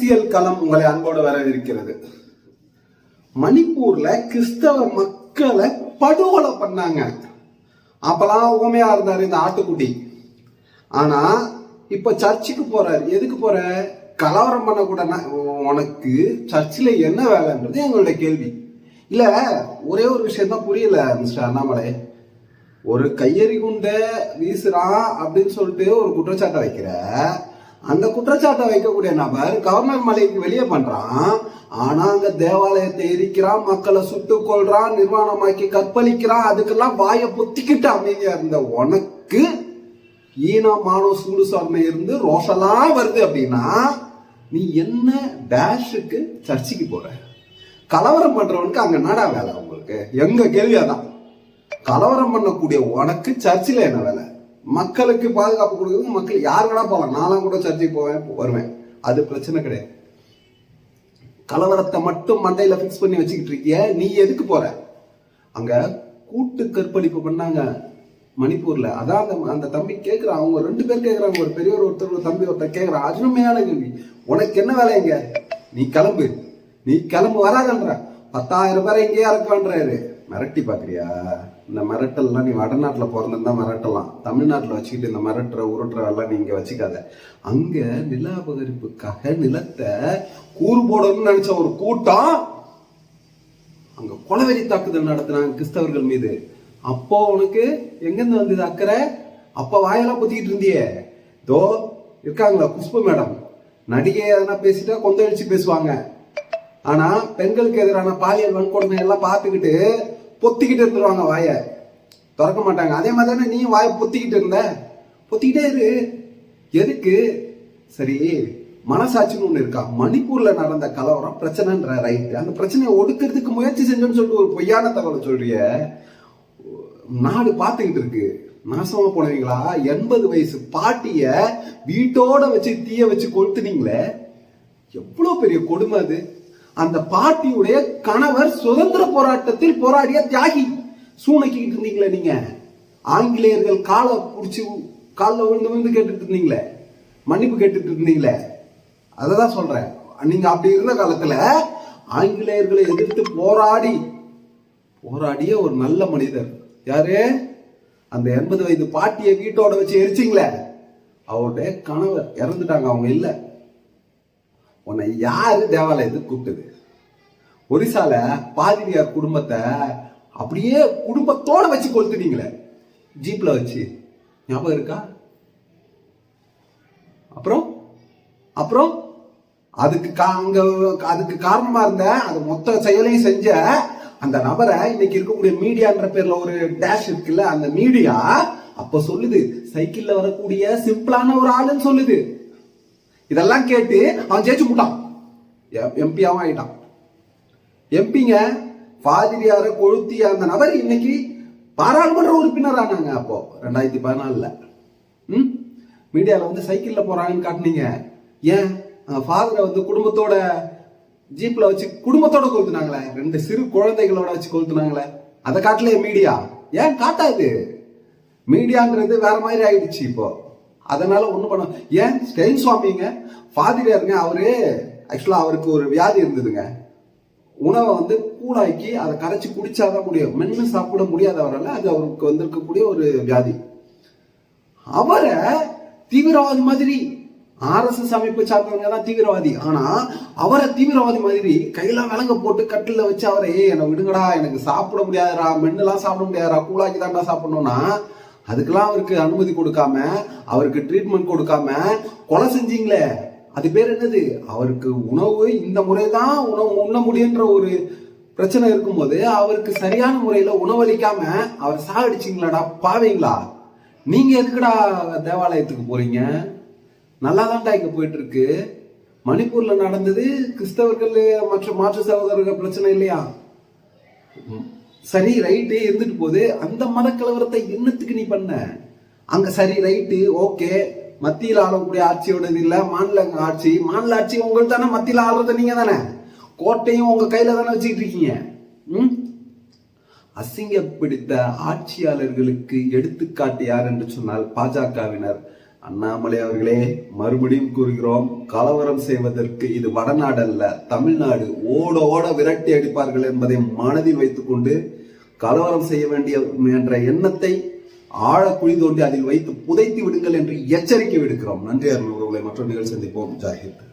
அரசியல் களம் உங்களை அன்போடு வரவிருக்கிறது மணிப்பூர்ல கிறிஸ்தவ மக்களை படுகொலை பண்ணாங்க. அப்பெல்லாம் ஊமையா இருந்தாரு இந்த ஆட்டுக்குட்டி. ஆனா இப்ப சர்ச்சுக்கு போறாரு. எதுக்கு போற? கலவரம் பண்ணக்கூட உனக்கு சர்ச்சில் என்ன வேலைன்றது எங்களுடைய கேள்வி. இல்ல ஒரே ஒரு விஷயம் தான் புரியல மிஸ்டர் அண்ணாமலை. ஒரு கையெறி குண்டை வீசுறான் அப்படின்னு சொல்லிட்டு ஒரு குற்றச்சாட்டை வைக்கிற அந்த குற்றச்சாட்டை வைக்கக்கூடிய நபர் கவர்னர் மலைக்கு வெளியே பண்றான். ஆனா அங்க தேவாலயத்தை எரிக்கிறான் மக்களை சுட்டு கொள்றான் நிர்வாணமாக்கி கற்பழிக்கிறான். அதுக்கெல்லாம் வாயை பொத்திக்கிட்டு அமைதியா இருந்த உனக்கு ஈனா மானோ சூடு சார்மை இருந்து ரோஷலா வருது அப்படின்னா நீ என்ன டேஷுக்கு சர்ச்சுக்கு போற? கலவரம் பண்றவனுக்கு அங்க நாடா வேலை உங்களுக்கு? எங்க கேள்வியாதான். கலவரம் பண்ணக்கூடிய உனக்கு சர்ச்சில் என்ன வேலை? மக்களுக்கு பாதுகாப்பு கொடுக்குறது மக்கள் யார் வேணா போகலாம். நானும் கூட சர்ச்சைக்கு போவேன் வருவேன். அது பிரச்சனை கிடையாது. கலவரத்தை மட்டும் மண்டையில ஃபிக்ஸ் பண்ணி வச்சுக்கிட்டு இருக்கிய நீ எதுக்கு போற? அங்க கூட்டு கற்பழிப்பு பண்ணாங்க மணிப்பூர்ல. அதான் அந்த அந்த தம்பி கேட்கிறான் அவங்க ரெண்டு பேர் கேட்கறாங்க ஒரு பெரியவர் ஒருத்தர் ஒரு தம்பி ஒருத்தர் கேட்கறான் அருமையான கேள்வி. உனக்கு என்ன வேலை இங்க? நீ கிளம்பு. நீ கிளம்பு வராதன்ற. பத்தாயிரம் பேரை இங்கேயே இறக்குவான்றாரு மிரட்டி பார்க்குறியா? இந்த மிரட்டல்லாம் நீ வடநாட்டில் பிறந்திருந்தா மிரட்டலாம். தமிழ்நாட்டில் வச்சுக்கிட்டு இந்த மிரட்டுற உருட்டுற எல்லாம் நீ வச்சுக்காத. அங்கே நில அபகரிப்புக்காக நிலத்தை கூறு போடணும்னு நினச்ச ஒரு கூட்டம் அங்கே கொலவெறி தாக்குதல் நடத்தினாங்க கிறிஸ்தவர்கள் மீது. அப்போ உனக்கு எங்கிருந்து வந்தது அக்கறை? அப்போ வாயெல்லாம் பொத்திக்கிட்டு இருந்தியே. தோ இருக்காங்களா? குஷ்பு மேடம். நடிகை எதனா பேசிட்டா கொந்தளிச்சு பேசுவாங்க. ஆனா பெண்களுக்கு எதிரான பாலியல் வன்கொடுமை எல்லாம் பார்த்துக்கிட்டு பொத்திக்கிட்டு இருந்துருவாங்க வாய. திறக்க மாட்டாங்க. அதே மாதிரி தானே நீ வாயை பொத்திக்கிட்டு இருந்த? பொத்திக்கிட்டே இரு. எதுக்கு? சரி மனசாட்சின்னு ஒண்ணு இருக்கா? மணிப்பூர்ல நடந்த கலவரம் பிரச்சனைன்ற ரைட் அந்த பிரச்சனையை ஒடுக்கிறதுக்கு முயற்சி செஞ்சோன்னு சொல்லிட்டு ஒரு பொய்யான தகவலை சொல்றிய. நாடு பார்த்துக்கிட்டு இருக்கு. நாசமா போனவங்களா? எண்பது வயசு பாட்டிய வீட்டோட வச்சு தீய வச்சு கொளுத்துனீங்களே. எவ்வளவு பெரிய கொடுமை அது? அந்த பாட்டியுடைய கணவர் சுதந்திர போராட்டத்தில் போராடிய தியாகி. சூனைக்கிட்டு இருந்தீங்களே நீங்க? ஆங்கிலேயர்கள் காலை பிடிச்சி காலில் விழுந்து விழுந்து கேட்டுட்டு இருந்தீங்களே? மன்னிப்பு கேட்டுட்டு இருந்தீங்களே? அதை தான் சொல்றேன். நீங்க அப்படி இருந்த காலத்துல ஆங்கிலேயர்களை எதிர்த்து போராடி போராடிய ஒரு நல்ல மனிதர். யாரு? அந்த எண்பது வயது பாட்டியை வீட்டோட வச்சு எரிச்சிங்களே? அவருடைய கணவர் இறந்துட்டாங்க அவங்க இல்லை. உன்னை யாரு தேவாலயத்துக்கு கூப்பிட்டது? ஒரிசால பாதிரியார் குடும்பத்தை அப்படியே குடும்பத்தோட வச்சு கொளுத்துட்டீங்களே. ஜீப்ல வச்சு. ஞாபகம் இருக்கா? அப்புறம்? அப்புறம்? அதுக்கு கா- அங்க அதுக்கு காரணமா இருந்த அது மொத்த செயலையும் செஞ்ச அந்த நபரை இன்னைக்கு இருக்கக்கூடிய மீடியான்ற பேர்ல ஒரு டேஷ் இருக்குல்ல அந்த மீடியா அப்ப சொல்லுது சைக்கிள்ல வரக்கூடிய சிம்பிளான ஒரு ஆளுன்னு சொல்லுது. இதெல்லாம் கேட்டு அவன் ஜெயிச்சு போட்டான் எம்பியாவும் ஆயிட்டான். எம்பிங்க பாதிரியார கொளுத்திய அந்த நபர் இன்னைக்கு பாராளுமன்ற உறுப்பினர் ஆனாங்க அப்போ ரெண்டாயிரத்தி பதினாலுல. ம்? மீடியாவில் வந்து சைக்கிளில் போறாங்கன்னு காட்டுனீங்க. ஏன்? ஃபாதரை வந்து குடும்பத்தோட ஜீப்ல வச்சு குடும்பத்தோட கொளுத்துனாங்களே. ரெண்டு சிறு குழந்தைகளோட வச்சு கொளுத்துனாங்களே. அதை காட்டலையே மீடியா? ஏன் காட்டாது? மீடியாங்கிறது வேற மாதிரி ஆயிடுச்சு இப்போ. அதனால ஒண்ணும் பண்ண ஏன்? ஸ்டெயின் சுவாமிங்க ஃபாதிரியாருங்க அவரு ஆக்சுவலா அவருக்கு ஒரு வியாதி இருந்ததுங்க. உணவை வந்து கூழாக்கி அதை கரைச்சி குடிச்சாதான் முடியும். மென்னு சாப்பிட முடியாதவரால அது அவருக்கு வந்திருக்கக்கூடிய ஒரு வியாதி. அவரை தீவிரவாதி மாதிரி ஆர்எஸ்எஸ் அமைப்பு சார்ந்தவங்க தான் தீவிரவாதி. ஆனா அவரை தீவிரவாதி மாதிரி கையில விலங்க போட்டு கட்டில வச்சு அவரை ஏய் என்னை விடுங்கடா எனக்கு சாப்பிட முடியாதுடா மென்னுலாம் சாப்பிட முடியாதுடா கூழாக்கி தான்டா சாப்பிடணும்னா அதுக்கெல்லாம் அவருக்கு அனுமதி கொடுக்காம அவருக்கு ட்ரீட்மெண்ட் கொடுக்காம கொலை செஞ்சீங்களே. அது பேர் என்னது? அவருக்கு உணவு இந்த முறை தான் உணவு உண்ண முடியுன்ற ஒரு பிரச்சனை இருக்கும்போது அவருக்கு சரியான முறையில உணவளிக்காம அவர் சாகடிச்சிங்களாடா பாவீங்களா? நீங்க எதுக்குடா தேவாலயத்துக்கு போறீங்க? நல்லா இங்க போயிட்டு இருக்கு மணிப்பூர்ல நடந்தது கிறிஸ்தவர்கள் மற்ற மாற்று சகோதரர்கள் பிரச்சனை இல்லையா? ம். சரி ரைட்டு இருந்துட்டு போகுது. அந்த மதக்கலவரத்தை என்னத்துக்கு நீ பண்ண? அங்க சரி ரைட்டு ஓகே மத்தியில் ஆளக்கூடிய ஆட்சியோடது இல்லை மாநில ஆட்சி. மாநில ஆட்சி உங்களுக்கு தானே மத்தியில் ஆளுறது நீங்க தானே? கோட்டையும் உங்க கையில தானே வச்சுக்கிட்டு இருக்கீங்க. ம்? அசிங்கப்பிடித்த ஆட்சியாளர்களுக்கு எடுத்துக்காட்டு யார் என்று சொன்னால் பாஜகவினர். அண்ணாமலை அவர்களே மறுபடியும் கூறுகிறோம் கலவரம் செய்வதற்கு இது வடநாடல்ல தமிழ்நாடு ஓட ஓட விரட்டி அடிப்பார்கள் என்பதை மனதில் வைத்துக்கொண்டு கலவரம் செய்ய வேண்டிய என்ற எண்ணத்தை ஆழ குழி தோண்டி அதில் வைத்து புதைத்து விடுங்கள் என்று எச்சரிக்கை விடுக்கிறோம். நன்றி அருள் உறவுகளை மற்றொரு நிகழ்ச்சி சந்திப்போம். ஜாகித்